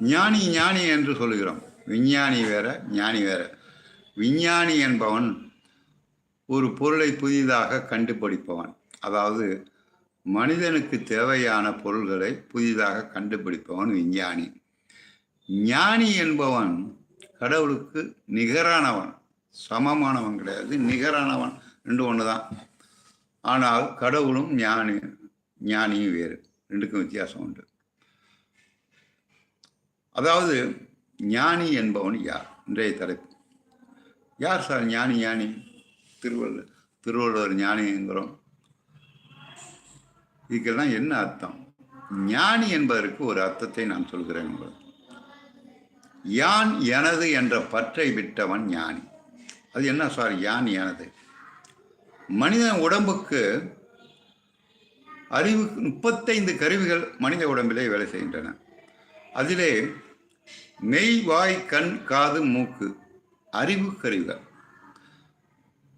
ஞானி ஞானி என்று சொல்லுகிறோம். விஞ்ஞானி வேற ஞானி வேற. விஞ்ஞானி என்பவன் ஒரு பொருளை புதிதாக கண்டுபிடிப்பவன். அதாவது மனிதனுக்கு தேவையான பொருள்களை புதிதாக கண்டுபிடிப்பவன் விஞ்ஞானி. ஞானி என்பவன் கடவுளுக்கு நிகரானவன். சமமானவன் கிடையாது நிகரானவன் ரெண்டு ஒன்று தான் ஆனால் கடவுளும் ஞானி ஞானியும் வேறு. ரெண்டுக்கும் வித்தியாசம் உண்டு. அதாவது ஞானி என்பவன் யார்? இன்றைய தலைப்பு. யார் சார் ஞானி ஞானி? திருவள்ளுவர் திருவள்ளுவர் ஞானிங்கிறோம் இதுக்கெல்லாம் என்ன அர்த்தம்? ஞானி என்பதற்கு ஒரு அர்த்தத்தை நான் சொல்கிறேன் என்பது. யான் எனது என்ற பற்றை விட்டவன் ஞானி. அது என்ன சார் யான் எனது? மனிதன் உடம்புக்கு அறிவு முப்பத்தைந்து கருவிகள் மனித உடம்பிலே வேலை செய்கின்றன. அதிலே மெய் வாய் கண் காது மூக்கு அறிவு கருவிகள்.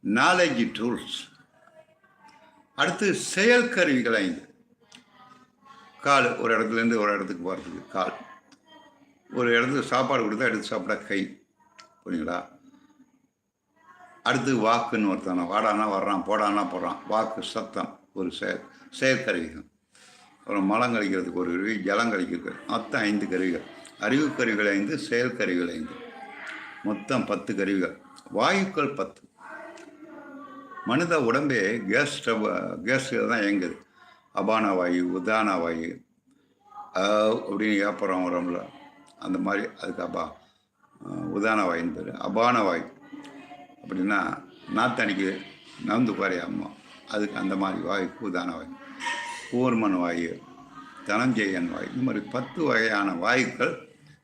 நாலேஜ் டூல்ஸ் அடுத்து செயல் கருவிகள் ஐந்து. கால் ஒரு இடத்துலேருந்து ஒரு இடத்துக்கு போகிறதுக்கு கால். ஒரு இடத்துக்கு சாப்பாடு கொடுத்தா எடுத்து சாப்பிட கை. புரியுங்களா அடுத்து வாக்குன்னு ஒருத்தனை வாடானா வர்றான் போடானா போடுறான் வாக்கு சத்தம் ஒரு செயல் செயற்கருவிகள் அப்புறம் மலம் கழிக்கிறதுக்கு ஒரு கருவி ஜலம் கழிக்கிறதுக்கு மொத்தம் ஐந்து கருவிகள். அறிவு கருவிகள் ஐந்து செயல் கருவிகள் ஐந்து. மொத்தம் பத்து கருவிகள். வாயுக்கள் பத்து. மனித உடம்பே கேஸ் ஸ்டவ் கேஸில் தான் இயங்குது. அபான வாயு உதான வாயு அப்படின்னு ஏப்பறம் உரம்ல. அந்த மாதிரி அதுக்கு அபா உதான வாயுன்னு பேர். அபான வாயு. அப்படின்னா நாத்தணிக்கு நந்து பாரு அம்மா அதுக்கு அந்த மாதிரி வாயு உதான வாயு. கூர்மன் வாயு தனஞ்செயன் வாயு. இந்த மாதிரி பத்து வகையான வாயுக்கள்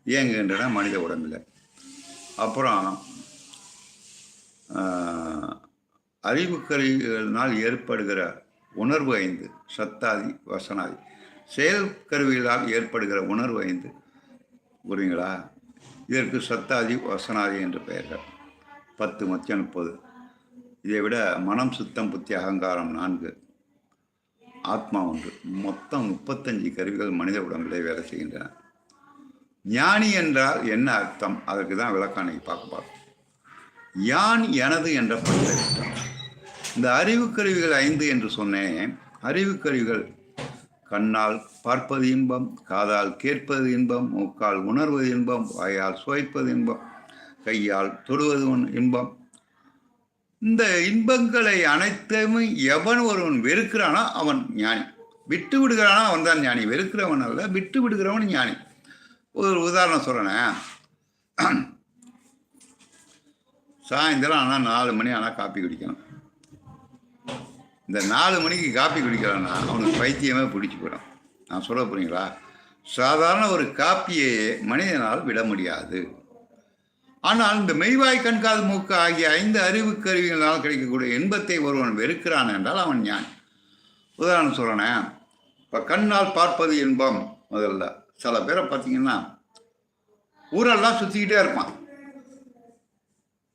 இயங்குகின்றன மனித உடம்பில். அப்புறம் அறிவுக்கருவிகளினால் ஏற்படுகிற உணர்வு ஐந்து சத்தாதி வசனாதி. செயல் கருவிகளால் ஏற்படுகிற உணர்வு ஐந்து புரியுங்களா? இதற்கு சத்தாதி வசனாதி என்று பெயர்கள். பத்து மத்தியம் முப்பது. இதை விட மனம் சுத்தம் புத்தி அகங்காரம் நான்கு. ஆத்மா ஒன்று. மொத்தம் முப்பத்தஞ்சு கருவிகள் மனித உடம்பிலே வேலை செய்கின்றன. ஞானி என்றால் என்ன அர்த்தம்? அதற்கு தான் விளக்கம் அன்னைக்கு பார்க்க பார்ப்போம் யான் எனது என்ற பட்டை இந்த அறிவுக்கருவிகள் ஐந்து என்று சொன்னேன். அறிவுக்கருவிகள் கண்ணால் பார்ப்பது இன்பம் காதால் கேட்பது இன்பம் மூக்கால் உணர்வது இன்பம் வாயால் சுவைப்பது இன்பம் கையால் தொடுவது இன்பம். இந்த இன்பங்களை அனைத்தையும் எவன் ஒருவன் வெறுக்கிறானோ அவன் ஞானி. விட்டு விடுகிறானோ அவன் தான் ஞானி. வெறுக்கிறவன் அல்ல விட்டு விடுகிறவன் ஞானி. ஒரு உதாரணம் சொல்கிறேன் சாயந்தரம் ஆனால் நாலு மணி ஆனால் காப்பி குடிக்கணும். இந்த நாலு மணிக்கு காப்பி குடிக்கலன்னா அவனுக்கு பைத்தியமே பிடிச்சி போயிடும். நான் சொல்ல போகிறீங்களா சாதாரண ஒரு காப்பியை மனிதனால் விட முடியாது. ஆனால் இந்த மெய்வாய் கண்காது மூக்கு ஆகிய ஐந்து அறிவு கருவிகளால் கிடைக்கக்கூடிய இன்பத்தை ஒருவன் வெறுக்கிறான் என்றால் அவன் ஞான். உதாரணம் சொல்கிறேன் இப்போ கண்ணால் பார்ப்பது இன்பம் முதல்ல. சில பேரை பார்த்தீங்கன்னா ஊரெல்லாம் சுற்றிக்கிட்டே இருப்பான்.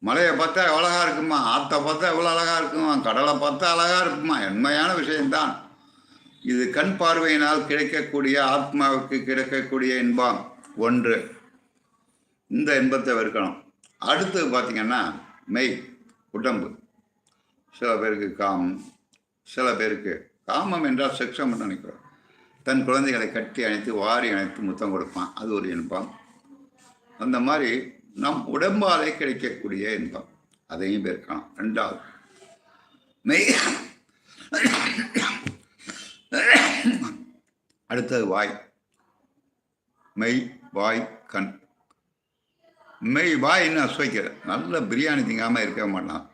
மலையை பார்த்தா அழகா இருக்குமா ஆற்றை பார்த்தா எவ்வளோ அழகா இருக்குமா கடலை பார்த்தா அழகா இருக்குமா உண்மையான விஷயம்தான். இது கண் பார்வையினால் கிடைக்கக்கூடிய ஆத்மாவுக்கு கிடைக்கக்கூடிய இன்பம் ஒன்று. இந்த இன்பத்தை வெறுக்கணும். அடுத்தது பார்த்தீங்கன்னா மெய் உடம்பு. சில பேருக்கு காமம் சில பேருக்கு காமம் என்றால் செக்ஷம் நினைக்கிறோம். தன் குழந்தைகளை கட்டி அணைத்து வாரி அணைத்து முத்தம் கொடுப்பான். அது ஒரு இன்பம். அந்த மாதிரி நம் உடம்பாலே கிடைக்கக்கூடிய இன்பம். அதையும் பேர்க்கலாம். ரெண்டாவது மெய் அடுத்தது வாய். மெய் வாய் கண். மெய் வாய் என்ன சுவைக்கிற நல்ல பிரியாணி திங்காமல் இருக்க மாட்டான்.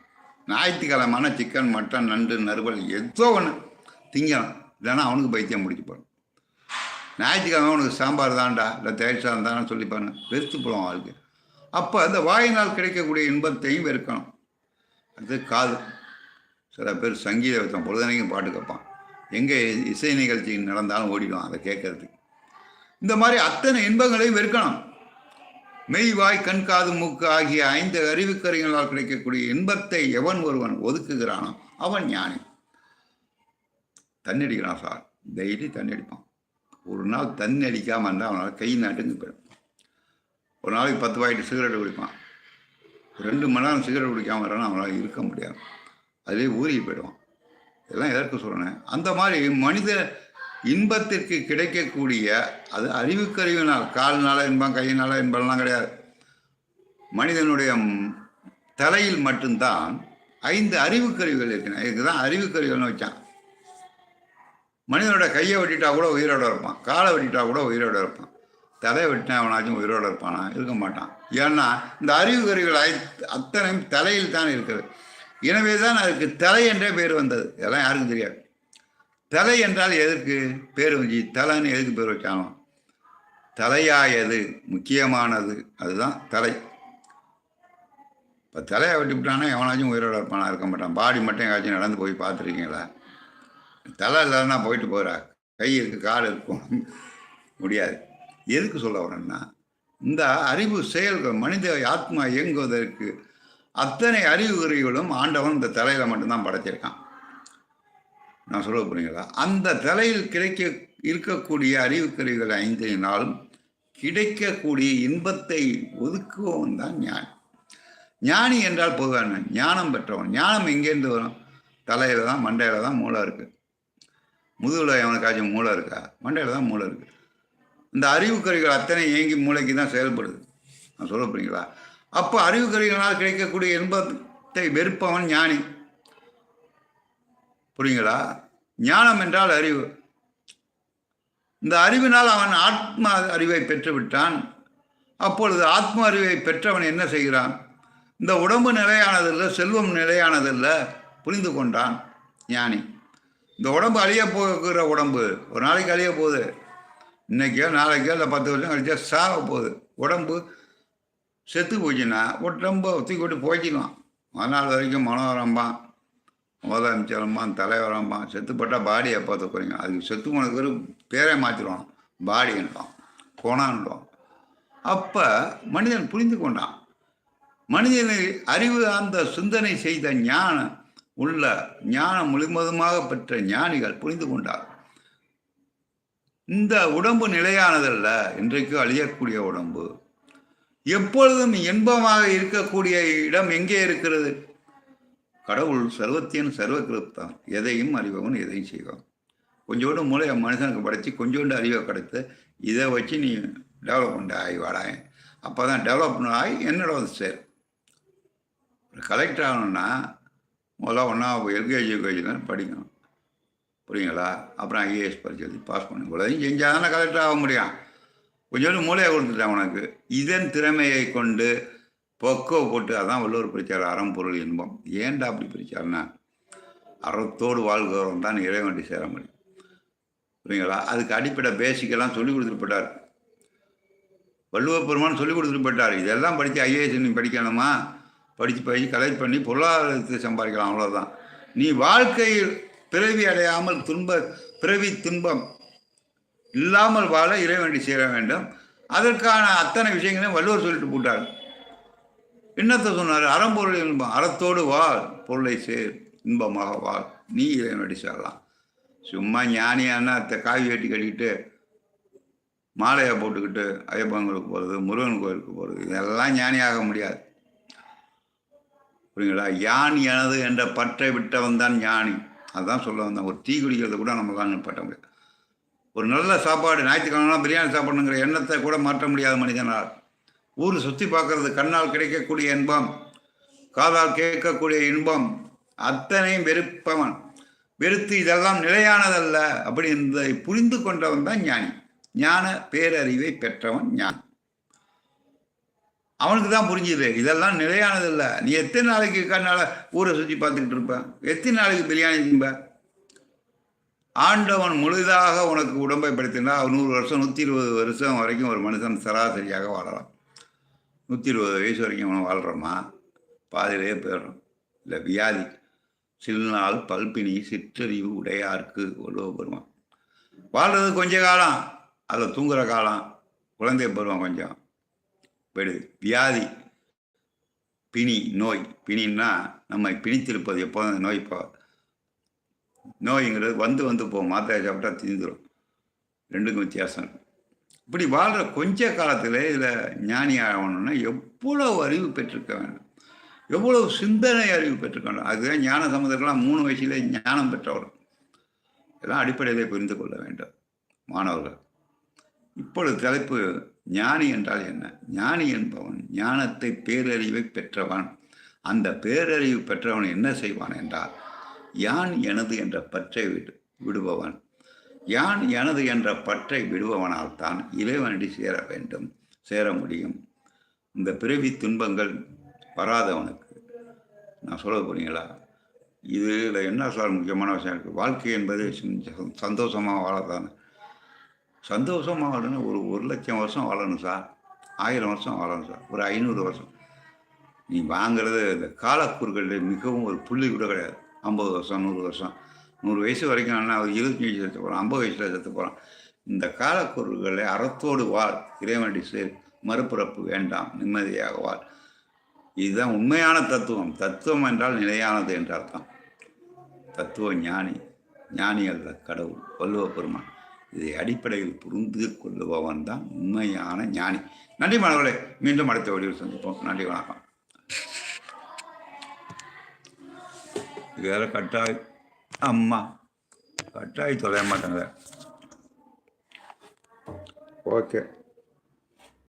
ஞாயிற்றுக்கிழமான சிக்கன் மட்டன் நண்டு நறுவல் ஏதோ ஒன்று திங்கணும் இல்லைன்னா அவனுக்கு பைத்தியம் முடிச்சு போகணும் ஞாயிற்றுக்கிழமை உனக்கு சாம்பார் தான்டா இல்லை தயிர் சாதம் தானே சொல்லிப்பாங்க வெறுத்து போகலாம் ஆளுக்கு. அப்போ அந்த வாயினால் கிடைக்கக்கூடிய இன்பத்தையும் வெறுக்கணும். அது காது. சில பேர் சங்கீத வைத்தான் பொழுதனைக்கும் பாட்டு கேட்பான். எங்கே இசை நிகழ்ச்சி நடந்தாலும் ஓடிடுவான் அதை கேட்கறதுக்கு. இந்த மாதிரி அத்தனை இன்பங்களையும் வெறுக்கணும். மெய் வாய் கண் காது மூக்கு ஆகிய ஐந்து அறிவுக்கருவிகளால் கிடைக்கக்கூடிய இன்பத்தை எவன் ஒருவன் ஒதுக்குகிறானோ அவன் ஞானி. தண்ணி அடிக்கிறான் சார். டெய்லி தண்ணி அடிப்பான். ஒரு நாள் தண்ணி அடிக்காமல் இருந்தால் அவனால் கை நாட்டுங்க போயிடும். ஒரு நாளைக்கு பத்து பாக்கெட் சிகரெட் குடிப்பான். ரெண்டு மணி நேரம் சிகரெட் குடிக்காமல் வரானா அவனால் இருக்க முடியாது. அதே ஊறி போயிடுவான். இதெல்லாம் எதற்கு சொல்கிறேன் அந்த மாதிரி மனித இன்பத்திற்கு கிடைக்கக்கூடிய அது அறிவுக்கருவினால் கால்னால இன்பம் கையினால இன்பம்லாம் கிடையாது. மனிதனுடைய தலையில் மட்டும்தான் ஐந்து அறிவுக்கருவிகள் இருக்கின்றன. இதுக்கு தான் அறிவுக்கருவிகள்னு வச்சான். மனிதனோட கையை வெட்டிட்டா கூட உயிரோட இருப்பான். காலை வெட்டிட்டா கூட உயிரோட இருப்பான். தலையை வெட்டினா அவனாச்சும் உயிரோட இருப்பானா? இருக்க மாட்டான். ஏன்னா இந்த அறிவு கருவிகள் அத்தனையும் தலையில் தான் இருக்கிறது எனவே தான் அதுக்கு தலை என்றே பேர் வந்தது. இதெல்லாம் யாருக்கும் தெரியாது. தலை என்றால் எதற்கு? பேர் வஞ்சி தலைன்னு எதுக்கு பேர் வச்சானோ தலையாயது முக்கியமானது. அதுதான் தலை. இப்போ தலையை வெட்டிவிட்டானா எவனாச்சும் உயிரோட இருப்பானா? இருக்க மாட்டான். பாடி மட்டும் எங்காச்சும் நடந்து போய் பார்த்துருக்கீங்களா? தலை இல்லைன்னா போயிட்டு போகிறா கை இருக்கு கால் இருக்கும் முடியாது. எதுக்கு சொல்ல வரேன்னா இந்த அறிவு செயல்கள் மனித ஆத்மா இயங்குவதற்கு அத்தனை அறிவுரைகளும் ஆண்டவன் இந்த தலையில் மட்டும்தான் படைச்சிருக்கான். நான் சொல்ல போறீங்களா அந்த தலையில் கிடைக்க இருக்கக்கூடிய அறிவுக்கருவிகள் ஐந்தினாலும் கிடைக்கக்கூடிய இன்பத்தை ஒதுக்குவன் தான் ஞானி. ஞானி என்றால் பொதுவான ஞானம் பெற்றவன். ஞானம் எங்கேருந்து வரும்? தலையில தான் மண்டையில தான் மூளை இருக்குது முதுகில் எவனுக்காச்சும் மூளை இருக்கா? மண்டையில் தான் மூளை இருக்குது இந்த அறிவுக்கருவிகள் அத்தனை இயங்கி மூளைக்கு தான் செயல்படுது. நான் சொல்ல போறீங்களா? அப்போ அறிவுக்கருவிகளால் கிடைக்கக்கூடிய இன்பத்தை வெறுப்பவன் ஞானி. புரியுங்களா? ஞானம் என்றால் அறிவு. இந்த அறிவினால் அவன் ஆத்ம அறிவை பெற்று விட்டான் அப்பொழுது ஆத்ம அறிவை பெற்றவன் என்ன செய்கிறான்? இந்த உடம்பு நிலையானதில்லை செல்வம் நிலையானதில்லை புரிந்து கொண்டான் ஞானி. இந்த உடம்பு அழிய போகிற உடம்பு ஒரு நாளைக்கு அழிய போகுது. இன்னைக்கோ நாளைக்கோ இல்லை பத்து வருஷம் கழிச்சா சாக போகுது. உடம்பு செத்து போச்சுன்னா உடம்பு தூக்கி விட்டு போய்க்கலாம் மறுநாள் வரைக்கும் மனோரம்பான் முதலமைச்சரம்பான் தலைவரம்பான் செத்துப்பட்டால் பாடி எப்போ தூக்குறீங்க? அதுக்கு செத்து போனதுக்கு ஒரு பேரை மாற்றிடுவான் பாடின்றான் போனான்றான் அப்போ மனிதன் புரிந்து கொண்டான். மனிதனை அறிவு அந்த சிந்தனை செய்த ஞானம் உள்ள ஞானம் முழுவதுமாக பெற்ற ஞானிகள் புரிந்து கொண்டார். இந்த உடம்பு நிலையானதல்ல இன்றைக்கு அழியக்கூடிய உடம்பு. எப்பொழுதும் இன்பமாக இருக்கக்கூடிய இடம் எங்கே இருக்கிறது? கடவுள் சர்வத்தியன் சர்வகிருப்தான் எதையும் அறிவவன் எதையும் செய்வான். கொஞ்சோண்டு மூளையை மனுஷனுக்கு படைத்து கொஞ்சோண்டு அறிவை கிடைத்து இதை வச்சு நீ டெவலப்மெண்ட் ஆகி வாடாய். அப்போ தான் டெவலப்மெண்ட் ஆகி என்னோட வந்து சேர் கலெக்டர் ஆகணும்னா முதல்ல ஒன்றா எல்கேஜி யூகேஜி தான் படிக்கணும். புரியுங்களா? அப்புறம் ஐஏஎஸ் பரிச்சு எழுதி பாஸ் பண்ணி இவ்வளோதையும் செஞ்சால் தானே கலெக்டர் ஆக முடியும். கொஞ்சோண்டு மூளையை கொடுத்துட்டேன் உனக்கு. இதன் திறமையை கொண்டு பொக்கோ போட்டு அதான் வள்ளுவர் பிரிச்சார் அறம் பொருள் இன்பம். ஏன்டா அப்படி பிரிச்சார்னா அறத்தோடு வாழ்கிறவன் தான் இறைவண்டி சேர முடியும். புரியுங்களா? அதுக்கு அடிப்படை பேசிக்கெல்லாம் சொல்லி கொடுத்துட்டு போயிட்டார். வள்ளுவர் பெருமான் சொல்லி கொடுத்துட்டு போயிட்டார். இதெல்லாம் படித்து ஐஏஎஸ் நீ படிக்கணுமா? படித்து படித்து கலெக்ட் பண்ணி பொருளாதாரத்தை சம்பாதிக்கலாம் அவ்வளோதான் நீ வாழ்க்கையில் பிறவி அடையாமல் துன்ப பிறவி துன்பம் இல்லாமல் வாழ இறைவண்டி சேர வேண்டும். அதற்கான அத்தனை விஷயங்களையும் வள்ளுவர் சொல்லிட்டு போட்டார். என்னத்தை சொன்னார்? அறம்பொருள் இன்பம். அறத்தோடு வாழ் பொருளை சேர் இன்பமாக வாழ். நீ இறைவனடி சேரலாம். சும்மா ஞானியானா த- காவி வெட்டி கட்டிக்கிட்டு மாலையை போட்டுக்கிட்டு ஐயப்பன் கோயிலுக்கு போகிறது முருகன் கோயிலுக்கு போகிறது இதெல்லாம் ஞானியாக முடியாது. புரியுங்களா யான் எனது என்ற பற்றை விட்டவன் தான் ஞானி. அதுதான் சொல்ல வந்தேன். ஒரு டீ குடிக்கிறத கூட நம்மளால பட்ட முடியாது. ஒரு நல்ல சாப்பாடு ஞாயிற்றுக்கிழமை பிரியாணி சாப்பிடணுங்கிற எண்ணத்தை கூட மாற்ற முடியாத மனிதனால். ஊர் சுற்றி பார்க்கறது கண்ணால் கிடைக்கக்கூடிய இன்பம் காதால் கேட்கக்கூடிய இன்பம் அத்தனையும் வெறுப்பவன். வெறுத்து இதெல்லாம் நிலையானதல்ல அப்படி என்பதை புரிந்து கொண்டவன் தான் ஞானி. ஞான பேரறிவை பெற்றவன் ஞானி. அவனுக்கு தான் புரிஞ்சுது இதெல்லாம் நிலையானதில்ல நீ எத்தனை நாளைக்கு கண்ணால் ஊரை சுற்றி பார்த்துக்கிட்டு இருப்பேன். எத்தனை நாளைக்கு பிரியாணி திம்ப ஆண்டவன் முழுதாக உனக்கு உடம்பை படுத்தினா நூறு வருஷம் நூற்றி இருபது வருஷம் வரைக்கும் ஒரு மனுஷன் சராசரியாக வாழலாம் நூற்றி இருபது வயசு வரைக்கும் அவன் வாழ்கிறோமா பாதியிலே போயிடுறோம் இல்லை வியாதி. சில நாள் பல்பினி சிற்றறிவு உடையாருக்கு உழவு பெறுவான் வாழ்றது கொஞ்ச காலம் அதில் தூங்குகிற காலம் குழந்தை பருவம் கொஞ்சம். விடுது வியாதி பிணி நோய். பிணின்னா நம்மை பிணித்திருப்பது எப்போதும் அந்த நோய் இப்போ நோய்ங்கிறது வந்து வந்து போகும் மாத்திரை சாப்பிட்டா தீர்ந்துடும் ரெண்டுக்கும் வித்தியாசம். இப்படி வாழ்கிற கொஞ்ச காலத்தில் இதில் ஞானி ஆகணும்னா எவ்வளவு அறிவு பெற்றிருக்க வேண்டும். எவ்வளவு சிந்தனை அறிவு பெற்றிருக்க வேண்டும். அதுதான் ஞான சமுதர்கள்லாம் மூணு வயசுல ஞானம் பெற்றவர். இதெல்லாம் அடிப்படையிலே புரிந்து கொள்ள வேண்டும் மாணவர்கள். இப்பொழுது தலைப்பு ஞானி என்றால் என்ன? ஞானி என்பவன் ஞானத்தை பேரறிவை பெற்றவன். அந்த பேரறிவு பெற்றவன் என்ன செய்வான் என்றால் யான் எனது என்ற பற்றை விடு விடுபவன். யான் எனது என்ற பற்றை விடுபவனால் தான் இறைவனடி சேர வேண்டும் சேர முடியும். இந்த பிறவி துன்பங்கள் வராதவனுக்கு நான் சொல்ல போறீங்களா இதில் என்ன சார் முக்கியமான விஷயம் இருக்குது வாழ்க்கை என்பது சந்தோஷமாக வாழத்தானே சந்தோஷமாக வாழணும் ஒரு ஒரு லட்சம் வருஷம் வாழணும் சார். ஆயிரம் வருஷம் வாழணும் சார். ஒரு ஐநூறு வருஷம். நீ வாங்குறது இந்த காலக்கூறுகளில் மிகவும் ஒரு புள்ளி கூட கிடையாது. ஐம்பது வருஷம் நூறு வருஷம். நூறு வயசு வரைக்கும் ஆனால் அவர் இருபத்தி வயசு செத்து போகிறான் ஐம்பது வயசில் செத்து போகிறான் இந்த காலக்கூறுகளை அறத்தோடு வாழ். இறைவனடி சேர் மறுபிறப்பு வேண்டாம். நிம்மதியாக வாழ். இதுதான் உண்மையான தத்துவம். தத்துவம் என்றால் நிலையானது என்ற அர்த்தம். தத்துவ ஞானி. ஞானி அல்ல கடவுள். வள்ளுவ பெருமான். இதை அடிப்படையில் புரிந்து கொள்ளுபவன் தான் உண்மையான ஞானி. நன்றி மாணவர்களே மீண்டும் அடுத்த வழியில் சந்திப்போம். நன்றி வணக்கம். வேற கட்டாய் அம்மா. கட்டாய் தொலைய மாட்டாங்க. ஓகே.